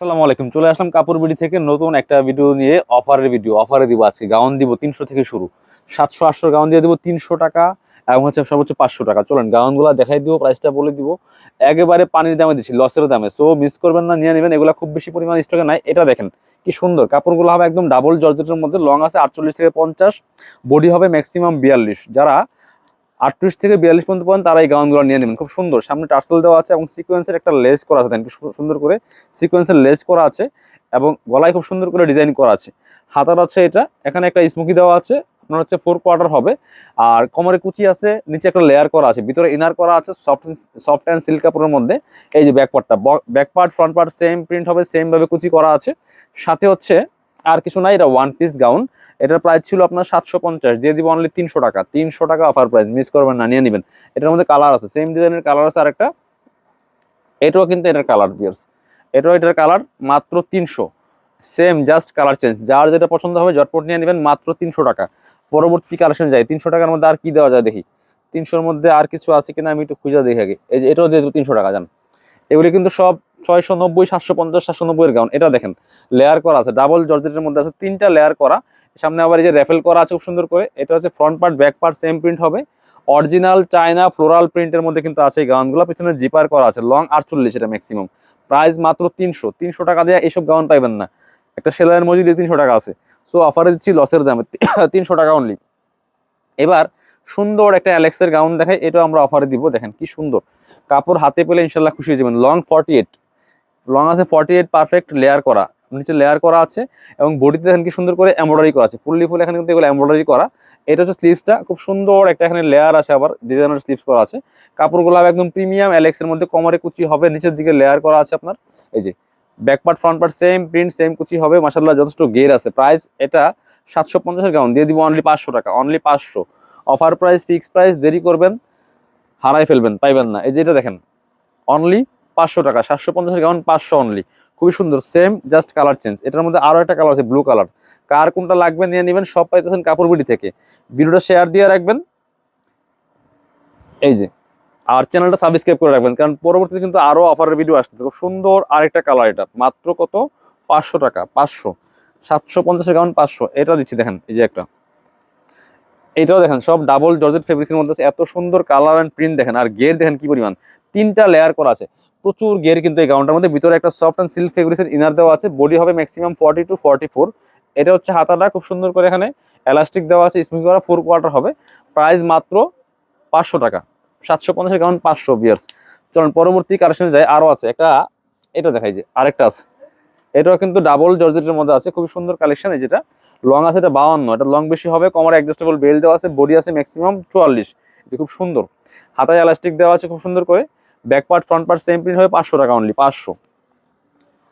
আসসালামু আলাইকুম। চলে আসলাম কাপড় বিডি থেকে নতুন একটা ভিডিও নিয়ে অফারের ভিডিও অফারে দিব আজকে। গাউন দিব তিনশো থেকে শুরু। সাতশো আটশো গাউন দিয়ে দিব তিনশো টাকা এবং হচ্ছে সর্বোচ্চ পাঁচশো টাকা। চলেন, গাউনগুলো দেখাই দিব প্রাইসটা বলে দিব। একেবারে পানির দামে দিচ্ছি লসের দামে। সো মিস করবেন না, নিয়ে নেবেন। এগুলো খুব বেশি পরিমাণ স্টকে নাই। এটা দেখেন, কি সুন্দর। কাপড়গুলো হবে একদম ডাবল জর্জেটের মধ্যে। লং আছে আটচল্লিশ থেকে পঞ্চাশ। বডি হবে ম্যাক্সিমাম বিয়াল্লিশ। যারা আটত্রিশ থেকে বিয়াল্লিশ পর্যন্ত পান তারা এই গাউনগুলো নিয়ে নেবেন। খুব সুন্দর। সামনে টার্সেল দেওয়া আছে এবং সিকোয়েন্সের একটা লেস করা আছে। সুন্দর করে সিকোয়েন্সের লেস করা আছে এবং গলায় খুব সুন্দর করে ডিজাইন করা আছে। হাতার হচ্ছে এটা। এখানে একটা স্মোকি দেওয়া আছে। আপনার হচ্ছে ফোর কোয়ার্টার হবে। আর কোমরে কুচি আছে, নিচে একটা লেয়ার করা আছে। ভিতরে ইনার করা আছে সফট সফট অ্যান্ড সিল্ক কাপড়ের মধ্যে। এই যে ব্যাক পার্টটা back part front part same print হবে সেম ভাবে কুচি করা আছে। সাথে হচ্ছে আর কিছু নাই, এটা ওয়ান পিস গাউন এটার প্রাইস ছিল আপনার সাতশো পঞ্চাশ, দিয়ে দিব অনলি তিনশো টাকা। তিনশো টাকা অফার প্রাইস মিস করবেন না, নিয়ে নেবেন। এটার মধ্যে কালার আছে সেম ডিজাইনের কালার আছে আরেকটা। এটাও কিন্তু এটার কালার পিয়ার্স এটাও এটার কালার মাত্র তিনশো। সেম জাস্ট কালার চেঞ্জ যার যেটা পছন্দ হবে জটপট নিয়ে নেবেন, মাত্র তিনশো টাকা। পরবর্তী কালেকশন যাই, তিনশো টাকার মধ্যে আর কি দেওয়া যায় দেখি। তিনশোর মধ্যে আর কিছু আছে কিনা আমি একটু খুঁজে দেখি আগে। এটাও দিয়ে দেবো তিনশো টাকা, জান। এগুলি কিন্তু সব ছয়শো নব্বই সাতশো পঞ্চাশ সাতশো নব্বই এর গাউন এটা দেখেন লেয়ার করা আছে। ডাবল জর্জেটের মধ্যে আছে তিনটা লেয়ার করা। সামনে আবার এই যে র্যাফেল করা আছে খুব সুন্দর করে। এটা হচ্ছে front part back part same print হবে। অরিজিনাল চায়না ফ্লোরাল প্রিন্টের মধ্যে কিন্তু আছে এই গাউনগুলো পিছনে জিপার করা আছে লং আটচল্লিশ এটা ম্যাক্সিমাম প্রাইস মাত্র তিনশো। তিনশো টাকা দিয়ে এইসব গাউন পাইবেন না। একটা সেলাইয়ের মজুরি দিয়ে তিনশো টাকা আছে। সো অফারে দিচ্ছি লসের দামে। তিনশো টাকা অনলি এবার, সুন্দর একটা অ্যালেক্সের গাউন দেখাই। এটাও আমরা অফারে দিব। দেখেন কি সুন্দর। কাপড় হাতে পেলে ইনশাল্লাহ খুশি হয়ে যাবেন। লং ফর্টি এইট লং আছে ফর্টি এইট পারফেক্ট লেয়ার করা। নিচে লেয়ার করা আছে এবং বডিতে দেখেন কি সুন্দর করে এমব্রয়ডারি করা আছে। ফুললি ফুল এখানে কিন্তু এগুলো এমব্রয়ডারি করা। এটা হচ্ছে স্লিভসটা খুব সুন্দর একটা এখানে লেয়ার আছে আবার ডিজাইনার স্লিভস করা আছে। কাপড়গুলো একদম প্রিমিয়াম অ্যালেক্সের মধ্যে কমরে কুচি হবে, নিচের দিকে লেয়ার করা আছে আপনার। এই যে back part front part same print same কুচি হবে। মাসাল্লাহ যথেষ্ট গের আছে। প্রাইস এটা সাতশো পঞ্চাশের গাউন দিয়ে দিব অনলি পাঁচশো টাকা অনলি পাঁচশো। অফার প্রাইস ফিক্স প্রাইস দেরি করবেন, হারাই ফেলবেন, পাইবেন না। এই যে এটা দেখেন অনলি পাঁচশো টাকা, সাতশো পঞ্চাশের গাউন পাঁচশো অনলি খুবই সুন্দর সেম জাস্ট কালার চেঞ্জ এটার মধ্যে আরও একটা কালার আছে ব্লু কালার কার কোনটা লাগবে নিয়ে নেবেন, সব পাইতেছেন কাপড় থেকে। ভিডিওটা শেয়ার দিয়ে রাখবেন। এই যে, আর চ্যানেলটা সাবস্ক্রাইব করে রাখবেন, কারণ পরবর্তীতে কিন্তু আরও অফারের ভিডিও আসতেছে। খুব সুন্দর আরেকটা কালার এটা, মাত্র কত? পাঁচশো টাকা, পাঁচশো। সাতশো পঞ্চাশের গাউন পাঁচশো। এটা দিচ্ছি, দেখেন, এই যে একটা। এটাও দেখেন, সব ডাবল জর্জেট ফেব্রিক্সের মধ্যে এত সুন্দর কালার অ্যান্ড প্রিন্ট দেখেন, আর গের দেখেন কি পরিমাণ। তিনটা লেয়ার করা আছে। প্রচুর গের কিন্তু এই গাউনটার মধ্যে। ভিতরে একটা সফট অ্যান্ড সিল্ক ফেব্রিক্সের ইনার দেওয়া আছে। বডি হবে maximum forty two forty four এটা হচ্ছে হাতাটা খুব সুন্দর করে এখানে এলাস্টিক দেওয়া আছে। স্মুথ করা ফোর কোয়ার্টার হবে। প্রাইস মাত্র পাঁচশো টাকা। সাতশো পঞ্চাশের গাউন পাঁচশো বিয়ার্স চলুন, পরবর্তী কালেকশনে যায় আরও আছে। একটা, এটা দেখাই যে আরেকটা আছে। এটাও কিন্তু ডাবল জর্জেটের মধ্যে আছে। খুবই সুন্দর কালেকশন এই যেটা। লং আছে এটা বাউন্ন। এটা লং বেশি হবে। কমার অ্যাডজাস্টেবল বেল দেওয়া আছে। বডি আছে ম্যাক্সিমাম চুয়াল্লিশ। যে খুব সুন্দর। হাতায় এলাস্টিক দেওয়া আছে খুব সুন্দর করে। Back part front part same print হবে পাঁচশো টাকা অনলি পাঁচশো।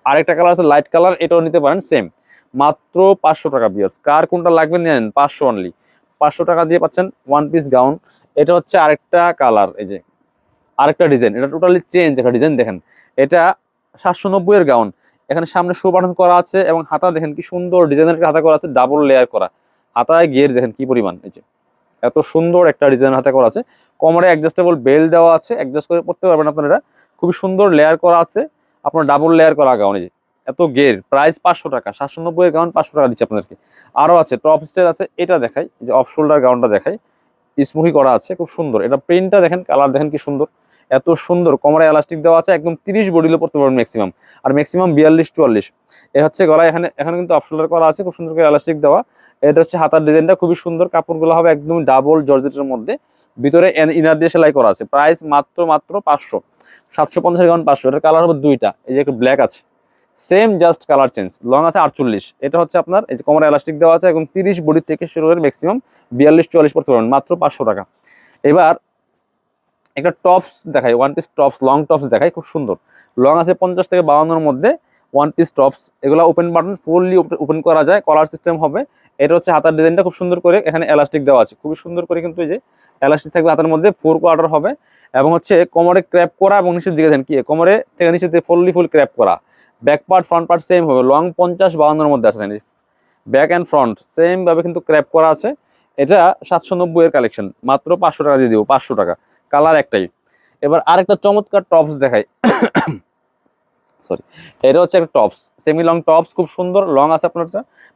আরেকটা কালার আছে লাইট কালার এটাও নিতে পারেন সেম মাত্র পাঁচশো টাকা বিয়ার্স কার কোনটা লাগবে নেন, পাঁচশো অনলি পাঁচশো টাকা দিয়ে পাচ্ছেন ওয়ান পিস গাউন এটা হচ্ছে আরেকটা কালার এই যে, আরেকটা ডিজাইন এটা টোটালি চেঞ্জ একটা ডিজাইন দেখেন। এটা সাতশো নব্বই এর গাউন এখানে সামনে শো বাটন করা আছে এবং হাতা দেখেন কি সুন্দর ডিজাইনের হাতা করা আছে ডাবল লেয়ার করা। হাতায় গিয়ে দেখেন কি পরিমাণ, এই যে। এত সুন্দর একটা ডিজাইন হাতে করা আছে। কোমরে অ্যাডজাস্টেবল বেল দেওয়া আছে অ্যাডজাস্ট করে পড়তে পারবেন আপনারা খুবই সুন্দর লেয়ার করা আছে, আপনার ডাবল লেয়ার করা গাউন যে। এত গের প্রাইস পাঁচশো টাকা, সাতশো নব্বই গাউন পাঁচশো টাকা দিচ্ছে আপনাদেরকে। আরও আছে টপ স্টাইল আছে, এটা দেখাই যে অফ শোল্ডার গাউনটা দেখাই। স্মুহি করা আছে, খুব সুন্দর। এটা প্রিন্টটা দেখেন কালার দেখেন কি সুন্দর। এত সুন্দর, কোমরে এলাস্টিক দেওয়া আছে, একদম তিরিশ বডিলে পড়তে পারবেন ম্যাক্সিমাম আর ম্যাক্সিমাম বিয়াল্লিশ, চুয়াল্লিশ। এ হচ্ছে গলায়, এখানে এখানে কিন্তু অফ শোল্ডার করা আছে, খুব সুন্দর করে এলাস্টিক দেওয়া। এটা হচ্ছে হাতার ডিজাইনটা খুবই সুন্দর, কাপড়গুলো হবে একদম ডাবল জর্জেটের মধ্যে। ভিতরে ইনার দিয়ে সেলাই করা আছে প্রাইস মাত্র মাত্র পাঁচশো। সাতশো পঞ্চাশ গাউন পাঁচশো। এটার কালার হবে দুইটা, এই যে একটা ব্ল্যাক আছে। Same just colour change long আছে আটচল্লিশ। এটা হচ্ছে আপনার, এই যে কোমরে এলাস্টিক দেওয়া আছে এবং তিরিশ বডি থেকে শুরু করে ম্যাক্সিমাম বিয়াল্লিশ, চুয়াল্লিশ পড়তে পারবেন, মাত্র পাঁচশো টাকা। এবার একটা টপস দেখাই one piece tops long tops দেখাই, খুব সুন্দর। লং আছে পঞ্চাশ থেকে বাউন্নর মধ্যে ওয়ান পিস টপস এগুলো ওপেন বাটন ফুললি ওপেন করা যায় কলার সিস্টেম হবে। এটা হচ্ছে হাতার ডিজাইনটা খুব সুন্দর করে এখানে এলাস্টিক দেওয়া আছে। খুবই সুন্দর করে কিন্তু এই যে এলাস্টিক থাকবে হাতের মধ্যে ফোর কোয়ার্টার হবে। এবং হচ্ছে কোমরে ক্র্যাপ করা এবং নিচের দিকে দেন কি, কোমরে থেকে নিচে ফুললি ফুল ক্র্যাপ করা। Back part front part same হবে। লং পঞ্চাশ, বাউন্নর মধ্যে আছে ব্যাক অ্যান্ড ফ্রন্ট সেমভাবে কিন্তু ক্র্যাপ করা আছে। এটা সাতশো নব্বই এর কালেকশন মাত্র পাঁচশো টাকা দিয়ে দিব, পাঁচশো টাকা। কালার একটাই। এবার আরেকটা চমৎকার টপস দেখাই। সরি এটা হচ্ছে একটা টপস সেমি লং টপস, খুব সুন্দর লং আছে আপনার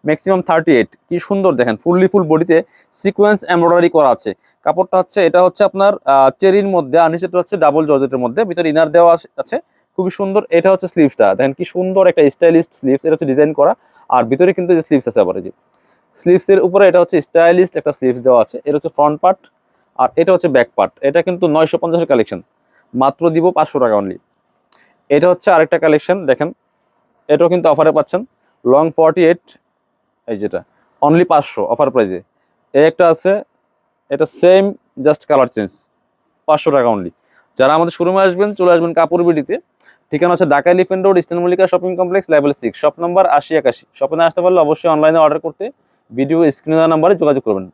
ম্যাক্সিমাম থার্টি এইট কি সুন্দর দেখেন ফুললি ফুল বডিতে সিকোয়েন্স এমব্রয়ডারি করা আছে। কাপড়টা হচ্ছে, এটা হচ্ছে আপনার চেরির মধ্যে, আর নিচেটা হচ্ছে ডাবল জর্জেটের মধ্যে, ভিতরে ইনার দেওয়া আছে- খুবই সুন্দর। এটা হচ্ছে স্লিভসটা দেখেন কি সুন্দর একটা স্টাইলিস্ট স্লিভস এটা হচ্ছে ডিজাইন করা, আর ভিতরে কিন্তু যে স্লিভস আছে আবার যে। স্লিভসের উপরে এটা হচ্ছে স্টাইলিস্ট একটা স্লিভস দেওয়া আছে, এটা হচ্ছে ফ্রন্ট পার্ট আর এটা হচ্ছে ব্যাক পার্ট এটা কিন্তু নয়শো পঞ্চাশের কালেকশন মাত্র দিব পাঁচশো টাকা অনলি এটা হচ্ছে আরেকটা কালেকশন দেখেন। এটাও কিন্তু অফারে পাচ্ছেন। লং ফর্টি এইট এই যেটা অনলি পাঁচশো অফার প্রাইজে এই একটা আছে, এটা সেম জাস্ট কালার চেঞ্জ পাঁচশো টাকা অনলি যারা আমাদের শোরুমে আসবেন, চলে আসবেন কাপড় বিডিতে। ঠিকানা হচ্ছে Dhaka elephant road eastern Mallika shopping complex level six shop number আশি একাশি। শপে আসতে পারলে অবশ্যই অনলাইনে অর্ডার করতে ভিডিও স্ক্রিনে নাম্বারে যোগাযোগ করবেন।